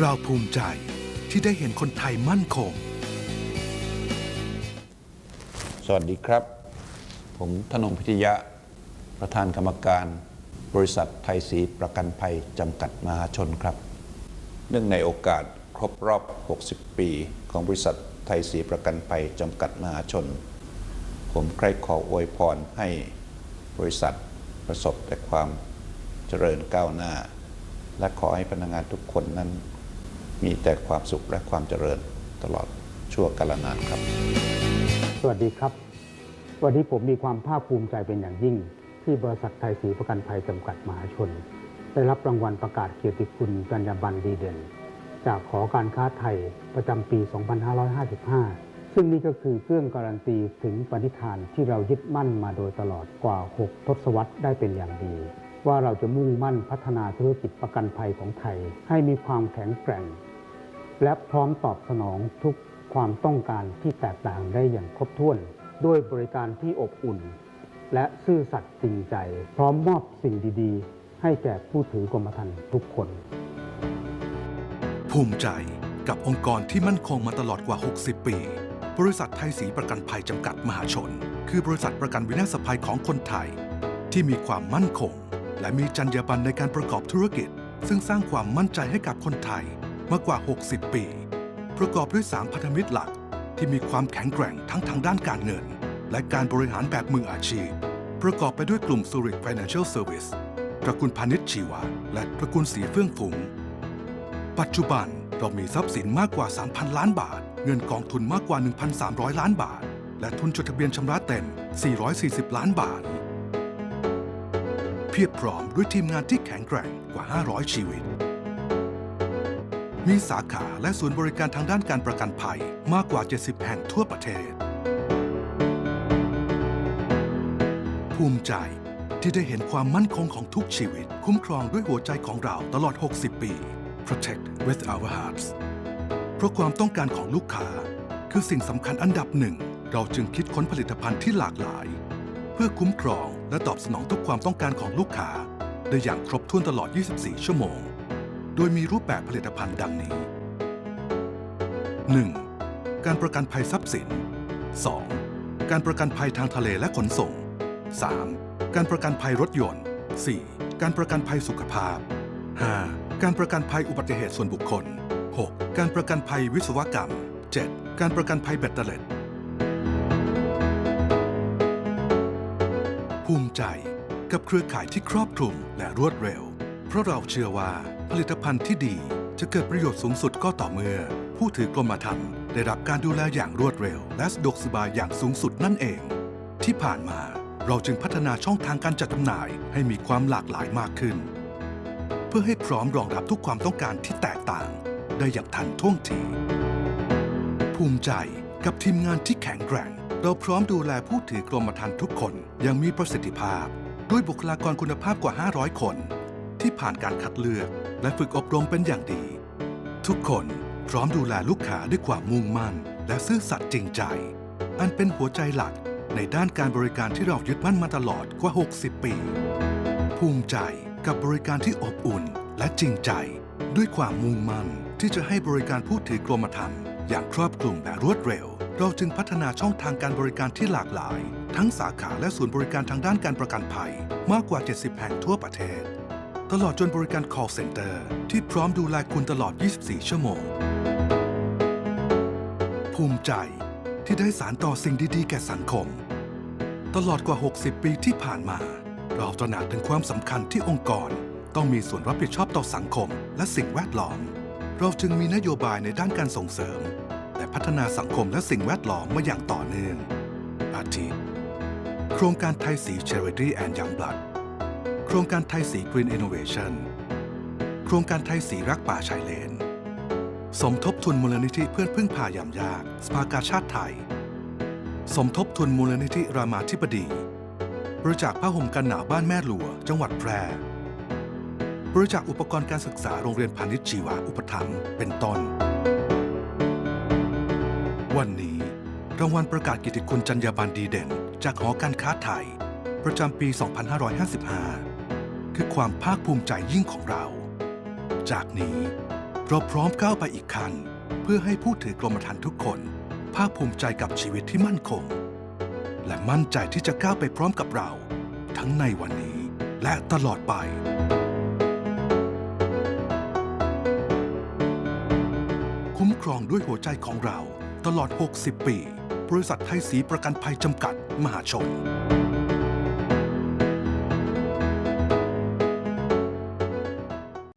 เราภูมิใจที่ได้เห็นคนไทยมั่นคง สวัสดีครับ ผมธนงพิทยะ ประธานกรรมการบริษัทไทยศรีประกันภัยจำกัดมหาชนครับ เนื่องในโอกาสครบรอบ 60 ปี ของบริษัทไทยศรีประกันภัยจำกัดมหาชน ผมใคร่ขออวยพรให้บริษัทประสบแต่ความเจริญก้าวหน้า และขอให้พนักงานทุกคนนั้น มีแต่ความสุขและความเจริญตลอดชั่วกาลนานครับ สวัสดีครับ วันนี้ผมมีความภาคภูมิใจเป็นอย่างยิ่ง ที่บริษัทไทยศรีประกันภัยจำกัดมหาชน ได้รับรางวัลประกาศเกียรติคุณจรรยาบรรณดีเด่น จากหอการค้าไทยประจำปี 2555ซึ่งนี่ก็คือเครื่องการันตีถึงปณิธานที่เรายึดมั่นมาโดยตลอดกว่า 6 ทศวรรษได้เป็นอย่างดี ว่าเราจะมุ่งมั่นพัฒนาธุรกิจประกันภัยของไทย ให้มีความแข็งแกร่ง และพร้อมตอบสนองทุกความต้องการที่แตกต่างได้อย่างครบถ้วน ด้วยบริการที่อบอุ่น และซื่อสัตย์จริงใจ พร้อมมอบสิ่งดีๆ ให้แก่ผู้ถือกรมธรรม์ทุกคน ภูมิใจกับองค์กรที่มั่นคงมาตลอดกว่า 60 ปี บริษัทไทยศรีประกันภัยจำกัดมหาชน คือบริษัทประกันวินาศภัยของคนไทย ที่มีความมั่นคง และมีจรรยาบรรณในการประกอบธุรกิจ ซึ่งสร้างความมั่นใจให้กับคนไทยมากกว่า 60 ปี ประกอบด้วย 3 พันธมิตรหลัก ที่มีความแข็งแกร่งทั้งทางด้านการเงิน และการบริหารแบบมืออาชีพ ประกอบไปด้วยกลุ่ม Zurich Financial Service ตระกูลพาณิชย์ชีวาและตระกูลสีเฟื่องฝูงปัจจุบันเรามีทรัพย์สินมากกว่า 3,000 ล้านบาท เงินกองทุนมากกว่า 1,300 ล้านบาท และทุนจดทะเบียนชำระเต็ม 440 ล้านบาท เพียบพร้อมด้วยทีมงานที่แข็งแกร่งกว่า 500 ชีวิต มีสาขาและศูนย์บริการทางด้านการประกันภัยมากกว่า 70 แห่งทั่วประเทศ ภูมิใจที่ได้เห็นความมั่นคงของทุกชีวิต คุ้มครองด้วยหัวใจของเราตลอด 60 ปี Protect with our hearts เพราะความต้องการของลูกค้า คือสิ่งสำคัญอันดับหนึ่ง เราจึงคิดค้นผลิตภัณฑ์ที่หลากหลาย เพื่อคุ้มครองและตอบสนองทุกความต้องการของลูกค้าได้อย่างครบถ้วนตลอด 24 ชั่วโมง โดยมีรูปแบบผลิตภัณฑ์ดังนี้ 1. การประกันภัยทรัพย์สิน 2. การประกันภัยทางทะเลและขนส่ง 3. การประกันภัยรถยนต์ 4. การประกันภัยสุขภาพ 5. การประกันภัยอุบัติเหตุส่วนบุคคล 6. การประกันภัยวิศวกรรม 7. การประกันภัยแบตเตอร์เล็ต ภูมิใจกับเครือข่ายที่ครอบคลุมและรวดเร็ว เพราะเราเชื่อว่าผลิตภัณฑ์ที่ดีจะเกิดประโยชน์สูงสุดก็ต่อเมื่อ ผู้ถือกรมธรรม์ได้รับการดูแลอย่างรวดเร็ว และสะดวกสบายอย่างสูงสุดนั่นเอง ที่ผ่านมาเราจึงพัฒนาช่องทางการจัดจำหน่ายให้มีความหลากหลายมากขึ้น เพื่อให้พร้อมรองรับทุกความต้องการที่แตกต่าง ได้อย่างทันท่วงที ภูมิใจกับทีมงานที่แข็งแกร่ง เราพร้อมดูแลผู้ถือกรมธรรม์ทุกคนอย่างมีประสิทธิภาพ ด้วยบุคลากรคุณภาพกว่า 500 คน ที่ผ่านการคัดเลือก และฝึกอบรมเป็นอย่างดี ทุกคนพร้อมดูแลลูกค้าด้วยความมุ่งมั่น และซื่อสัตย์จริงใจ อันเป็นหัวใจหลักในด้านการบริการที่เรายึดมั่นมาตลอดกว่า 60 ปี ภูมิใจกับบริการที่อบอุ่นและจริงใจ ด้วยความมุ่งมั่นที่จะให้บริการผู้ถือกรมธรรม์อย่างครอบคลุมและรวดเร็ว เราจึงพัฒนาช่องทางการบริการที่หลากหลาย ทั้งสาขาและศูนย์บริการทางด้านการประกันภัย มากกว่า 70 แห่งทั่วประเทศ ตลอดจนบริการ call center ที่พร้อมดูแลคุณตลอด 24 ชั่วโมง ภูมิใจที่ได้สารต่อสิ่งดีๆ แก่สังคม ตลอดกว่า 60 ปีที่ผ่านมา เราตระหนักถึงความสำคัญที่องค์กร ต้องมีส่วนรับผิดชอบต่อสังคม และสิ่งแวดล้อม เราจึงมีนโยบายในด้านการส่งเสริม พัฒนาสังคมและสิ่งแวดล้อมมาอย่างต่อเนื่อง อาทิโครงการไทยสี Charity and Young Blood โครงการไทยสี Green Innovation โครงการไทยสีรักป่าชายเลน สมทบทุนมูลนิธิเพื่อนพึ่งพายามยาก สภากาชาติไทย สมทบทุนมูลนิธิรามาธิบดี บริจาคผ้าห่มกันหนาวบ้านแม่หลัว จังหวัดแพร่ บริจาคอุปกรณ์การศึกษาโรงเรียนพาณิชย์ชีวาอุปถัมภ์เป็นต้น วันนี้รางวัลประกาศกิตติคุณจรรยาบรรณดีเด่น จากหอการค้าไทย ประจำปี 2555 คือความภาคภูมิใจยิ่งของเรา จากนี้เราพร้อมก้าวไปอีกขั้นเพื่อให้ผู้ถือกรมธรรม์ทุกคน ภาคภูมิใจกับชีวิตที่มั่นคง และมั่นใจที่จะก้าวไปพร้อมกับเรา ทั้งในวันนี้และตลอดไปคุ้มครองด้วยหัวใจของเรา ตลอด 60 ปี บริษัทไทยสีประกันภัยจำกัด มหาชน